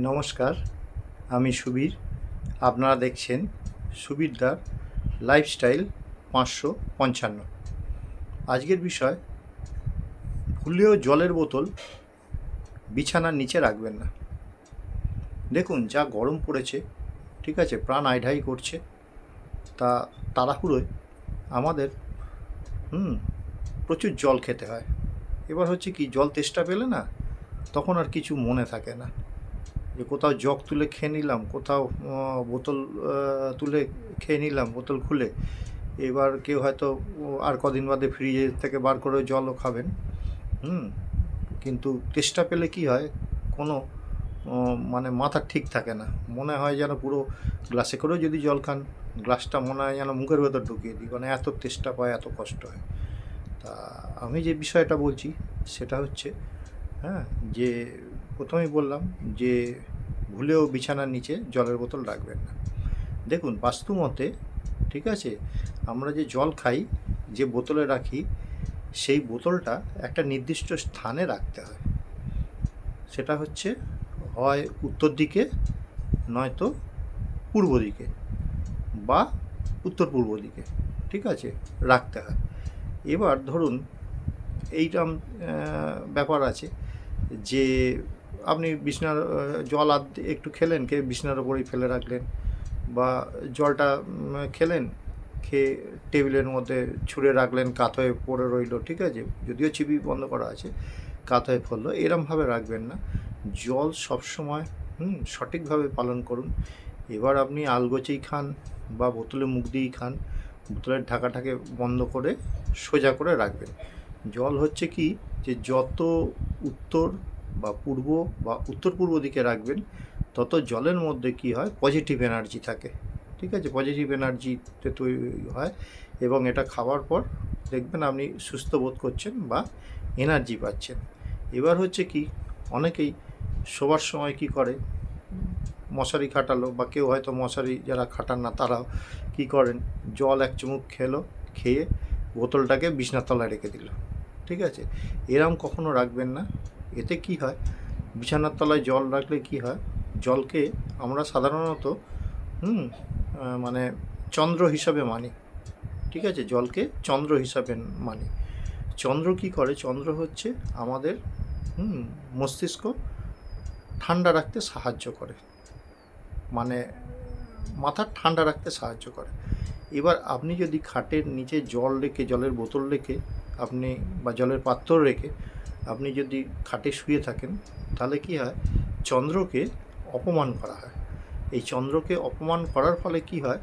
নমস্কার, আমি সুবীর। আপনারা দেখছেন সুবীরদার লাইফস্টাইল পাঁচশো পঞ্চান্ন। আজকের বিষয় ভুলেও জলের বোতল বিছানার নিচে রাখবেন না। দেখুন, যা গরম পড়েছে, ঠিক আছে, প্রাণ আইঢাই করছে। তা তাড়াহুড়োয় আমাদের, হুম, প্রচুর জল খেতে হয়। এবার হচ্ছে কি, জল তেষ্টা পেলে না, তখন আর কিছু মনে থাকে না। যে কোথাও জগ তুলে খেয়ে নিলাম, কোথাও বোতল তুলে খেয়ে নিলাম, বোতল খুলে। এবার কেউ হয়তো আর কদিন বাদে ফ্রিজে থেকে বার করে জলও খাবেন। হুম, কিন্তু তেষ্টা পেলে কি হয়? কোনো মানে মাথা ঠিক থাকে না। মনে হয় যেন পুরো গ্লাসে করেও যদি জল খান, গ্লাসটা মনে হয় যেন মুখের ভেতর ঢুকিয়ে দিই। মানে এত তেষ্টা পায়, এত কষ্ট হয়। তা আমি যে বিষয়টা বলছি, সেটা হচ্ছে হ্যাঁ যে প্রথমেই বললাম যে ভুলেও বিছানার নিচে জলের বোতল রাখবেন না। দেখুন, বাস্তু মতে, ঠিক আছে, আমরা যে জল খাই, যে বোতলে রাখি, সেই বোতলটা একটা নির্দিষ্ট স্থানে রাখতে হয়। সেটা হচ্ছে হয় উত্তর দিকে, নয়তো পূর্ব দিকে বা উত্তর পূর্ব দিকে, ঠিক আছে, রাখতে হয়। এবার ধরুন এইরকম ব্যাপার আছে যে আপনি বিছনার জল আদ, একটু খেলেন, খেয়ে বিছনার ওপরেই ফেলে রাখলেন বা জলটা খেলেন, খেয়ে টেবিলের মধ্যে ছুঁড়ে রাখলেন, কাত হয়ে পড়ে রইল, ঠিক আছে? যদিও চিবি বন্ধ করা আছে, কাত হয়ে পড়ল, এরমভাবে রাখবেন না। জল সবসময়, হুম, সঠিকভাবে পালন করুন। এবার আপনি আলগোচেই খান বা বোতলে মুখ দিয়েই খান, বোতলের ঢাকাটাকে বন্ধ করে সোজা করে রাখবেন। জল হচ্ছে কি? যে যত উত্তর বা পূর্ব বা উত্তর পূর্ব দিকে রাখবেন, তত জলের মধ্যে কি হয়? পজিটিভ এনার্জি থাকে। ঠিক আছে? পজিটিভ এনার্জিতে তৈরি হয় এবং এটা খাওয়ার পর দেখবেন আপনি সুস্থ বোধ করছেন বা এনার্জি পাচ্ছেন। এবার হচ্ছে কি, অনেকেই শোবার সময় কি করে? মশারি খাটালো বা কেউ হয়তো মশারি যারা খাটান না, তারাও কি করেন? জল এক চুমুক খেলো, খেয়ে বোতলটাকে বিছনাতলায় রেখে দিল। ঠিক আছে? এরম কখনো রাখবেন না। এতে কি হয়? বিছানার তলায় জল রাখলে কি হয়? জলকে আমরা সাধারণত, হুম মানে চন্দ্র হিসাবে মানি। ঠিক আছে? জলকে চন্দ্র হিসাবে মানি। চন্দ্র কি করে? চন্দ্র হচ্ছে আমাদের, হুম, মস্তিষ্ক ঠান্ডা রাখতে সাহায্য করে। মানে মাথা ঠান্ডা রাখতে সাহায্য করে। এবার আপনি যদি খাটের নিচে জল রেখে, জলের বোতল রেখে, আপনি বা জলের পাত্র রেখে আপনি যদি খাটে শুয়ে থাকেন, তাহলে কি হয়? চন্দ্রকে অপমান করা হয়। এই চন্দ্রকে অপমান করার ফলে কি হয়?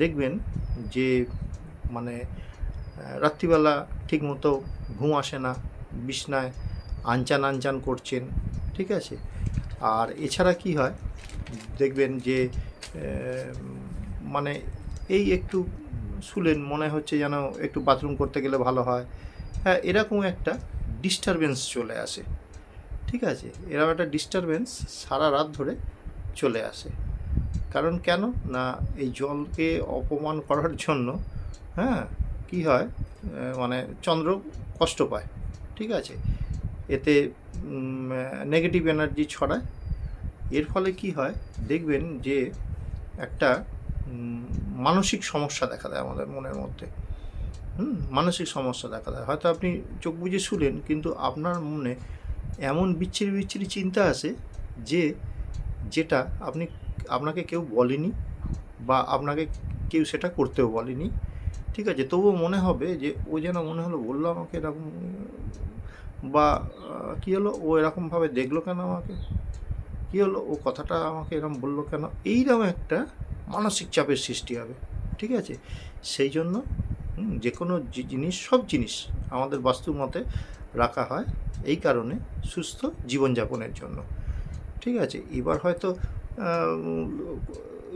দেখবেন যে মানে রাত্রিবেলা ঠিকমতো ঘুম আসে না, বিছনায় আনচান আনচান করছেন, ঠিক আছে? আর এছাড়া কি হয়? দেখবেন যে মানে এই একটু শুলেন, মনে হচ্ছে যেন একটু বাথরুম করতে গেলে ভালো হয়। হ্যাঁ এরকম একটা ডিস্টারবেন্স চলে আসে। ঠিক আছে? এরকম একটা ডিস্টারবেন্স সারা রাত ধরে চলে আসে। কারণ কেন? না, এই জলকে অপমান করার জন্য হ্যাঁ কি হয়? মানে চন্দ্র কষ্ট পায়। ঠিক আছে? এতে নেগেটিভ এনার্জি ছড়ায়। এর ফলে কি হয়? দেখবেন যে একটা মানসিক সমস্যা দেখা দেয় আমাদের মনের মধ্যে। মানসিক সমস্যা দেখা দেয়। হয়তো আপনি চোখ বুজে শুলেন কিন্তু আপনার মনে এমন বিচ্ছিরি বিচ্ছিরি চিন্তা আসে যে যেটা আপনি আপনাকে কেউ বলেনি বা আপনাকে কেউ সেটা করতেও বলেনি। ঠিক আছে তবুও মনে হবে যে ও যেন মনে হলো বলল আমাকে এরকম বা কী হলো? ও এরকমভাবে দেখল কেন আমাকে? কী হলো? ও কথাটা আমাকে এরকম বলল কেন? এইরকম একটা মানসিক চাপের সৃষ্টি হবে। ঠিক আছে? সেই জন্য হুম, যে কোনো জিনিস সব জিনিস আমাদের বাস্তু মতে রাখা হয় এই কারণে সুস্থ জীবনযাপনের জন্য। ঠিক আছে এবার হয়তো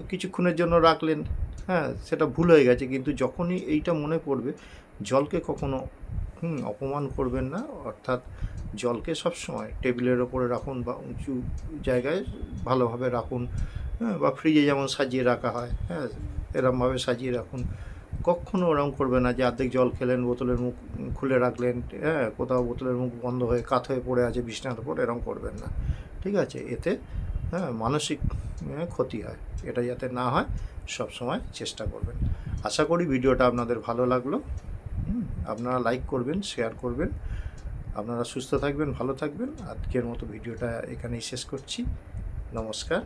কিছুক্ষণের জন্য রাখলেন হ্যাঁ সেটা ভুল হয়ে গেছে কিন্তু যখনই এইটা মনে পড়বে জলকে কখনো হুম, অপমান করবেন না অর্থাৎ জলকে সবসময় টেবিলের ওপরে রাখুন বা উঁচু জায়গায় ভালোভাবে রাখুন হ্যাঁ বা ফ্রিজে যেমন সাজিয়ে রাখা হয় হ্যাঁ এরমভাবে সাজিয়ে রাখুন। কখনো ওরম করবে না যে অর্ধেক জল খেলেন, বোতলের মুখ খুলে রাখলেন হ্যাঁ কোথাও বোতলের মুখ বন্ধ হয়ে কাত হয়ে পড়ে আছে বিছনার উপর এরম করবেন না। ঠিক আছে, এতে হ্যাঁ মানসিক ক্ষতি হয়। এটা যাতে না হয় সব সময় চেষ্টা করবেন। আশা করি ভিডিওটা আপনাদের ভালো লাগল। আপনারা লাইক করবেন, শেয়ার করবেন। আপনারা সুস্থ থাকবেন, ভালো থাকবেন। আজকের মতো ভিডিওটা এখানেই শেষ করছি। নমস্কার।